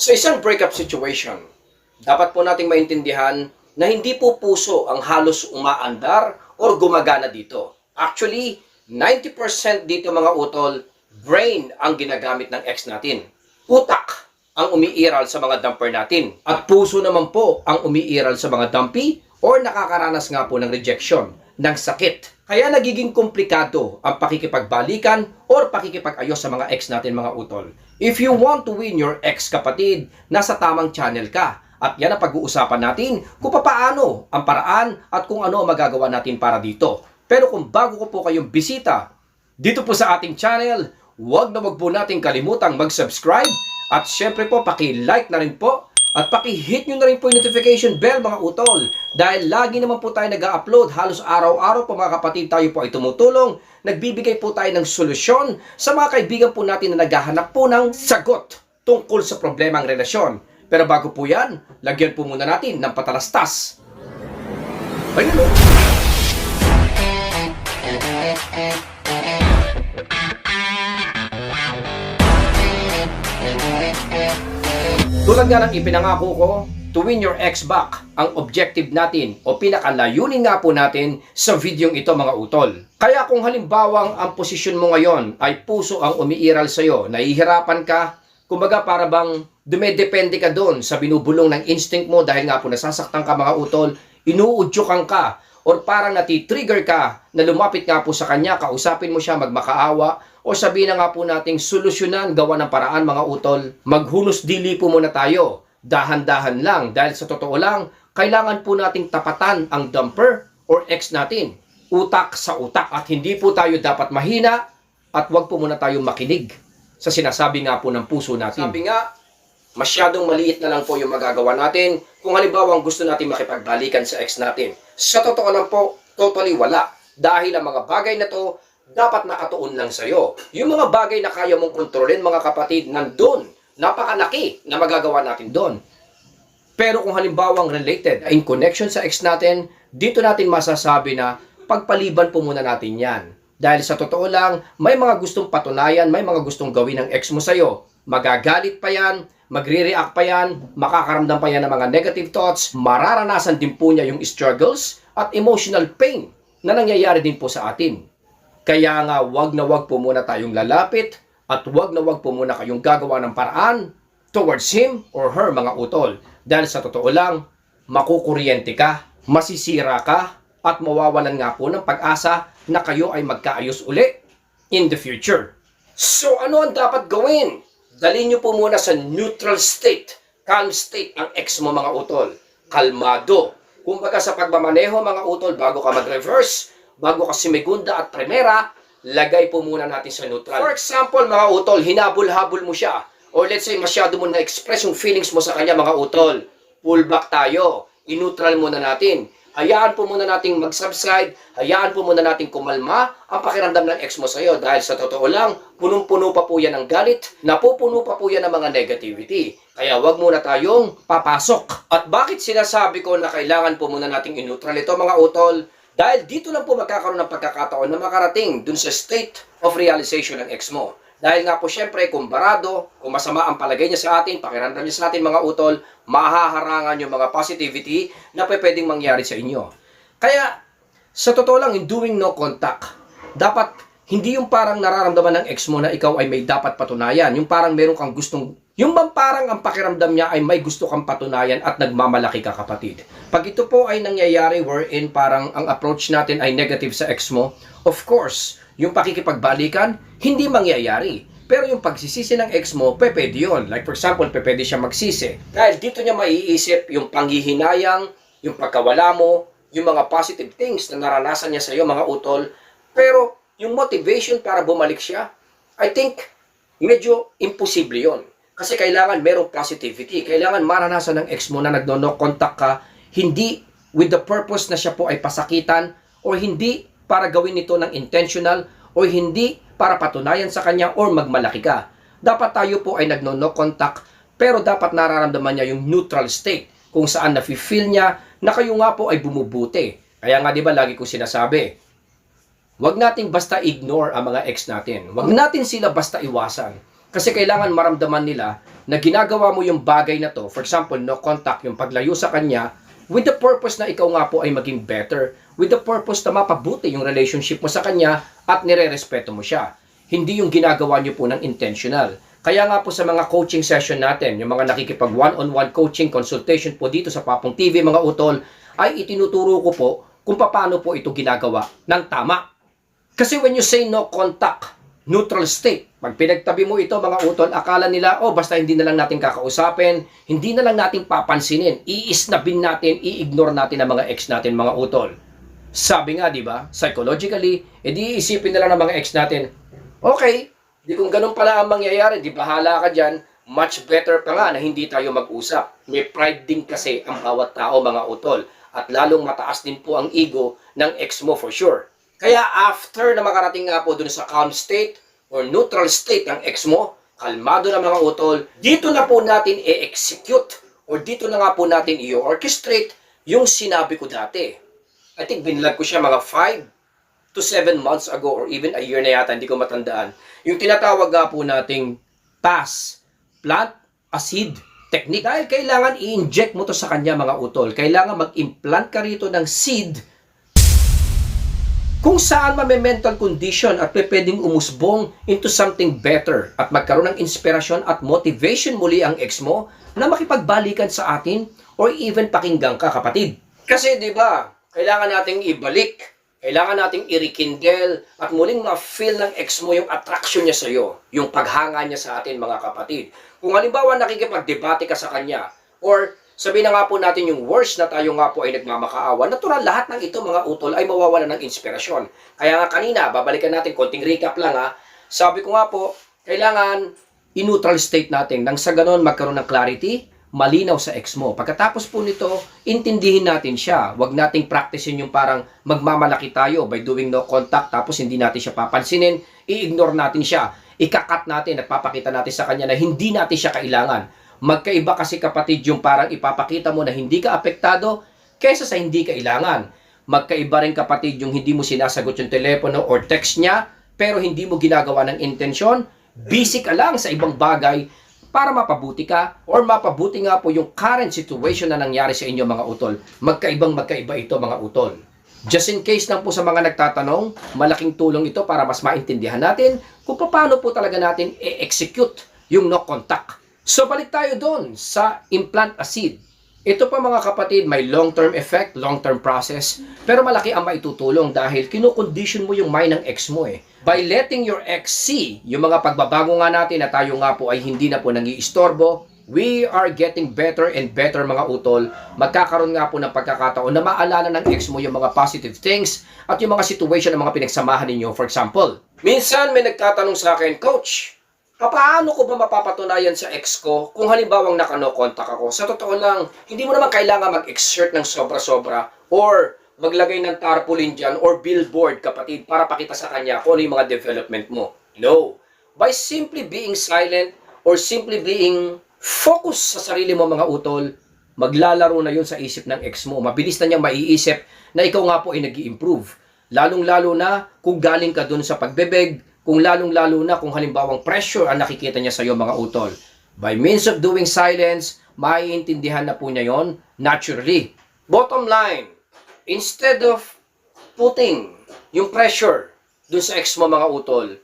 Sa isang breakup situation, dapat po nating maintindihan na hindi po puso ang halos umaandar or gumagana dito. Actually, 90% dito mga utol, brain ang ginagamit ng ex natin. Utak ang umiiral sa mga dumper natin. At puso naman po ang umiiral sa mga dumpy or nakakaranas nga po ng rejection, ng sakit. Kaya nagiging komplikado ang pakikipagbalikan or pakikipag-ayos sa mga ex natin mga utol. If you want to win your ex kapatid, nasa tamang channel ka. At yan ang pag-uusapan natin kung paano ang paraan at kung ano ang magagawa natin para dito. Pero kung bago ko po kayong bisita dito po sa ating channel, huwag na huwag po natin kalimutang mag-subscribe at syempre po paki-like na rin po at paki-hit nyo na rin po yung notification bell mga utol. Dahil lagi naman po tayo nag-upload halos araw-araw po mga kapatid tayo po ay tumutulong. Nagbibigay po tayo ng solusyon sa mga kaibigan po natin na naghahanap po ng sagot tungkol sa problemang relasyon. Pero bago po yan lagyan po muna natin ng patalastas. Ayun. o. Tulad nga ng ipinangako ko, to win your ex back, ang objective natin o pinakalayunin nga po natin sa videong ito mga utol. Kaya kung halimbawang ang posisyon mo ngayon ay puso ang umiiral sa'yo, nahihirapan ka, kumbaga para bang dumedepende ka doon sa binubulong ng instinct mo dahil nga po nasasaktan ka mga utol, inuudyokan ka, or parang natitrigger ka na lumapit nga po sa kanya, kausapin mo siya magmakaawa, o sabihin na nga po nating solusyonan, gawa ng paraan mga utol, maghunos dili po muna tayo. Dahan-dahan lang dahil sa totoo lang, kailangan po nating tapatan ang dumper or ex natin. Utak sa utak at hindi po tayo dapat mahina at wag po muna tayong makinig sa sinasabi nga po ng puso natin. Sabi nga, masyadong maliit na lang po yung magagawa natin kung halimbawa ang gusto natin makipagbalikan sa ex natin. Sa totoo lang po, totally wala. Dahil ang mga bagay na to, dapat nakatuon lang sa'yo. Yung mga bagay na kaya mong kontrolin, mga kapatid, nandun. Napakalaki na magagawa natin doon. Pero kung halimbawang related, in connection sa ex natin, dito natin masasabi na pagpaliban po muna natin yan. Dahil sa totoo lang, may mga gustong patunayan, may mga gustong gawin ng ex mo sa'yo. Magagalit pa yan, magre-react pa yan, makakaramdam pa yan ng mga negative thoughts, mararanasan din po niya yung struggles at emotional pain na nangyayari din po sa atin. Kaya nga, wag na wag po muna tayong lalapit at wag na wag po muna kayong gagawa ng paraan towards him or her mga utol. Dahil sa totoo lang, makukuryente ka, masisira ka, at mawawalan nga po ng pag-asa na kayo ay magkaayos uli in the future. So ano ang dapat gawin? Dalhin nyo po muna sa neutral state, calm state ang ex mo mga utol. Kalmado. Kumbaga sa pagmamaneho mga utol, bago ka mag-reverse, bago ka simegunda at primera, lagay po muna natin sa neutral. For example, mga utol, hinabol-habol mo siya. Or let's say, masyado mo na-express yung feelings mo sa kanya, mga utol. Pull back tayo. I-neutral muna natin. Hayaan po muna nating mag-subside, hayaan po muna nating kumalma ang pakiramdam ng ex mo sa'yo dahil sa totoo lang, punong-puno pa po yan ng galit, napupuno pa po yan ng mga negativity. Kaya wag muna tayong papasok. At bakit sinasabi ko na kailangan po muna nating in-neutral ito mga utol? Dahil dito lang po magkakaroon ng pagkakataon na makarating dun sa state of realization ng ex mo. Dahil nga po syempre, kung barado, kung masama ang palagay niya sa atin, pakiramdam niya sa atin mga utol, mahaharangan yung mga positivity na pwedeng mangyari sa inyo. Kaya, sa totoo lang, in doing no contact, dapat hindi yung parang nararamdaman ng ex mo na ikaw ay may dapat patunayan. Yung parang meron kang gustong yung bang parang ang pakiramdam niya ay may gusto kang patunayan at nagmamalaki ka kapatid. Pag ito po ay nangyayari wherein parang ang approach natin ay negative sa ex mo, of course, yung pakikipagbalikan, hindi mangyayari. Pero yung pagsisisi ng ex mo, pwede yun. Like for example, pwede siya magsisi. Dahil dito niya maiisip yung panghihinayang, yung pagkawala mo, yung mga positive things na naranasan niya sa iyo, mga utol. Pero yung motivation para bumalik siya, I think medyo imposible yon. Kasi kailangan merong positivity. Kailangan maranasan ng ex mo na nagno-no contact ka, hindi with the purpose na siya po ay pasakitan or hindi para gawin ito ng intentional o hindi para patunayan sa kanya or magmalaki ka. Dapat tayo po ay nagno-no contact pero dapat nararamdaman niya yung neutral state kung saan nafe-feel niya na kayo nga po ay bumubuti. Kaya nga 'di ba lagi ko sinasabi, Huwag nating basta ignore ang mga ex natin. Huwag natin sila basta iwasan. Kasi kailangan maramdaman nila na ginagawa mo yung bagay na to, for example, no contact, yung paglayo sa kanya, with the purpose na ikaw nga po ay maging better, with the purpose na mapabuti yung relationship mo sa kanya at nire-respeto mo siya. Hindi yung ginagawa niyo po ng intentional. Kaya nga po sa mga coaching session natin, yung mga nakikipag one-on-one coaching consultation po dito sa Papong TV mga utol, ay itinuturo ko po kung paano po ito ginagawa ng tama. Kasi when you say no contact, neutral state, pag pinagtabi mo ito mga utol, akala nila, oh basta hindi na lang natin kakausapin, hindi na lang natin papansinin, iisnabin natin, i-ignore natin ang mga ex natin mga utol. Sabi nga, di ba, psychologically, edi iisipin na lang ng mga ex natin, okay, di kung ganun pala ang mangyayari, di bahala ka dyan, much better pa nga na hindi tayo mag-usap. May pride din kasi ang bawat tao mga utol at lalong mataas din po ang ego ng ex mo for sure. Kaya after na makarating nga po dun sa calm state or neutral state ang ex mo, kalmado na mga utol, dito na po natin i-execute or dito na nga po natin i-orchestrate yung sinabi ko dati. I think binlag ko siya mga 5 to 7 months ago or even a year na yata, hindi ko matandaan. Yung tinatawag nga po nating PAS, Plant Acid Technique. Dahil kailangan i-inject mo to sa kanya mga utol. Kailangan mag-implant ka rito ng seed kung saan may mental condition at pwedeng umusbong into something better at magkaroon ng inspirasyon at motivation muli ang ex mo na makipagbalikan sa atin or even pakinggan ka kapatid. Kasi di ba, kailangan nating ibalik, kailangan nating i-rekindle at muling ma-feel ng ex mo yung attraction niya sa iyo, yung paghanga niya sa atin mga kapatid. Kung halimbawa nakikipagdebate ka sa kanya or Sabihin na nga po natin yung worst na tayo nga po ay nagmamakaawa. Natural lahat ng ito mga utol ay mawawala ng inspirasyon. Kaya nga kanina, babalikan natin, konting recap lang ha. Sabi ko nga po, kailangan in-neutral state natin nang sa ganon magkaroon ng clarity, malinaw sa ex mo. Pagkatapos po nito, intindihin natin siya. Huwag nating practicein yung parang magmamalaki tayo by doing no contact tapos hindi natin siya papansinin, i-ignore natin siya, ikakat natin at papakita natin sa kanya na hindi natin siya kailangan. Magkaiba kasi kapatid yung parang ipapakita mo na hindi ka apektado kaysa sa hindi kailangan. Magkaiba rin kapatid yung hindi mo sinasagot yung telepono or text niya pero hindi mo ginagawa ng intensyon. Busy ka lang sa ibang bagay para mapabuti ka or mapabuti nga po yung current situation na nangyari sa inyo mga utol. Magkaibang magkaiba ito mga utol. Just in case lang po sa mga nagtatanong, malaking tulong ito para mas maintindihan natin kung paano po talaga natin i-execute yung no contact So balik tayo doon sa implant acid. Ito pa mga kapatid, may long-term effect, long-term process, pero malaki ang maitutulong dahil kinukondisyon mo yung mind ng ex mo eh. By letting your ex see yung mga pagbabago nga natin na tayo nga po ay hindi na po nang iistorbo, we are getting better and better mga utol. Magkakaroon nga po ng pagkakataon na maalala ng ex mo yung mga positive things at yung mga situation ng mga pinagsamahan ninyo. For example, minsan may nagtatanong sa akin, Coach, Paano ko ba mapapatunayan sa ex ko kung halimbawang nakano contact ako? Sa totoo lang, hindi mo naman kailangan mag-exert ng sobra-sobra or maglagay ng tarpaulin dyan or billboard kapatid para pakita sa kanya kung ano yung mga development mo. No. By simply being silent or simply being focused sa sarili mo mga utol, maglalaro na yun sa isip ng ex mo. Mabilis na niyang maiisip na ikaw nga po ay nag improve Lalong-lalo na kung galing ka dun sa pagbebeg, kung lalong-lalo na kung halimbawang pressure ang nakikita niya sa iyo mga utol. By means of doing silence, maiintindihan na po niya yon naturally. Bottom line, instead of putting yung pressure dun sa ex mo mga utol,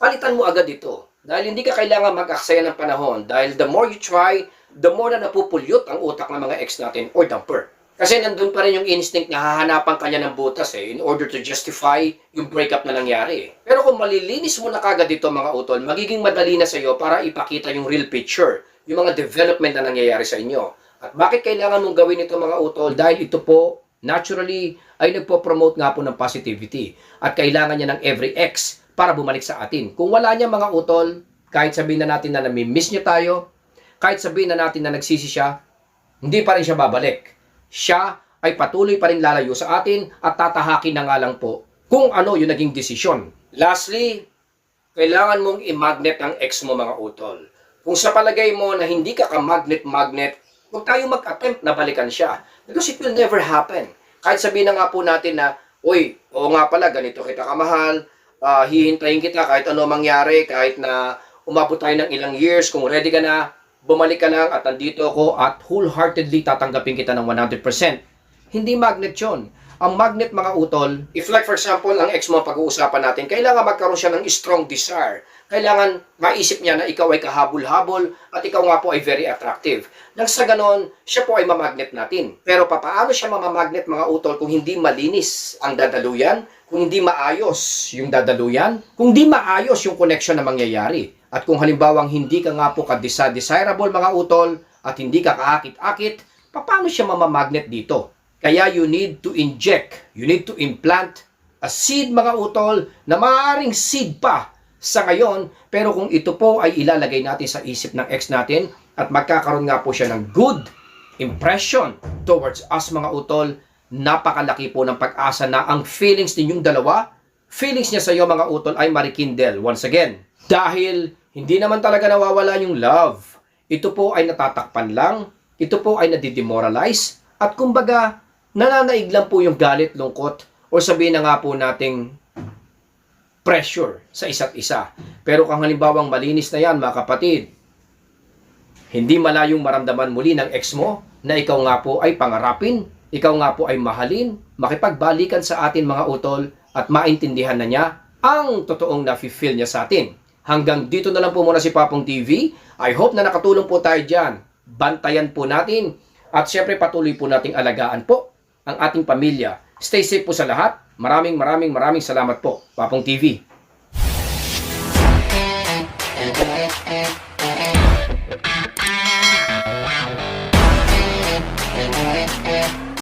palitan mo agad ito. Dahil hindi ka kailangan mag-aksaya ng panahon. Dahil the more you try, the more na napupulyot ang utak ng mga ex natin or dumper. Kasi nandun pa rin yung instinct na hahanapan kanya ng butas eh, in order to justify yung breakup na nangyari. Eh. Pero kung malilinis mo na kagad dito mga utol, magiging madali na sa iyo para ipakita yung real picture, yung mga development na nangyayari sa inyo. At bakit kailangan mong gawin ito mga utol? Dahil ito po, naturally, ay nagpo-promote nga po ng positivity. At kailangan niya ng every X para bumalik sa atin. Kung wala niya mga utol, kahit sabihin na natin na nami-miss niya tayo, kahit sabihin na natin na nagsisi siya, hindi pa rin siya babalik siya ay patuloy pa rin lalayo sa atin at tatahakin na nga lang po kung ano yung naging desisyon. Lastly, kailangan mong i-magnet ang ex mo mga utol. Kung sa palagay mo na hindi ka ka-magnet-magnet, huwag tayo mag-attempt na balikan siya. Because it will never happen. Kahit sabihin na nga po natin na, Uy, oo nga pala, ganito kita kamahal, uh, hihintayin kita kahit ano mangyari, kahit na umabot tayo ng ilang years, kung ready ka na, bumalik ka lang at nandito ako at wholeheartedly tatanggapin kita ng 100%. Hindi magnet yon. Ang magnet mga utol, if like for example, ang ex mo pag-uusapan natin, kailangan magkaroon siya ng strong desire. Kailangan maisip niya na ikaw ay kahabol-habol at ikaw nga po ay very attractive. Nang sa ganon, siya po ay mamagnet natin. Pero papaano siya mamamagnet mga utol kung hindi malinis ang dadaluyan, kung hindi maayos yung dadaluyan, kung hindi maayos yung connection na mangyayari. At kung halimbawang hindi ka nga po ka-desirable mga utol at hindi ka kaakit-akit, paano siya mamamagnet dito? Kaya you need to inject, you need to implant a seed mga utol na maaaring seed pa sa ngayon pero kung ito po ay ilalagay natin sa isip ng ex natin at magkakaroon nga po siya ng good impression towards us mga utol, napakalaki po ng pag-asa na ang feelings ninyong dalawa, feelings niya sa iyo mga utol ay marikindel once again. Dahil hindi naman talaga nawawala yung love. Ito po ay natatakpan lang, ito po ay nadidemoralize, at kumbaga, nananaig lang po yung galit, lungkot, o sabihin na nga po nating pressure sa isa't isa. Pero kung halimbawang malinis na yan, mga kapatid, hindi malayong maramdaman muli ng ex mo na ikaw nga po ay pangarapin, ikaw nga po ay mahalin, makipagbalikan sa atin mga utol at maintindihan na niya ang totoong na-feel niya sa atin. Hanggang dito na lang po muna si Papong TV. I hope na nakatulong po tayo dyan. Bantayan po natin at syempre patuloy po nating alagaan po ang ating pamilya. Stay safe po sa lahat. Maraming maraming maraming salamat po, Papong TV.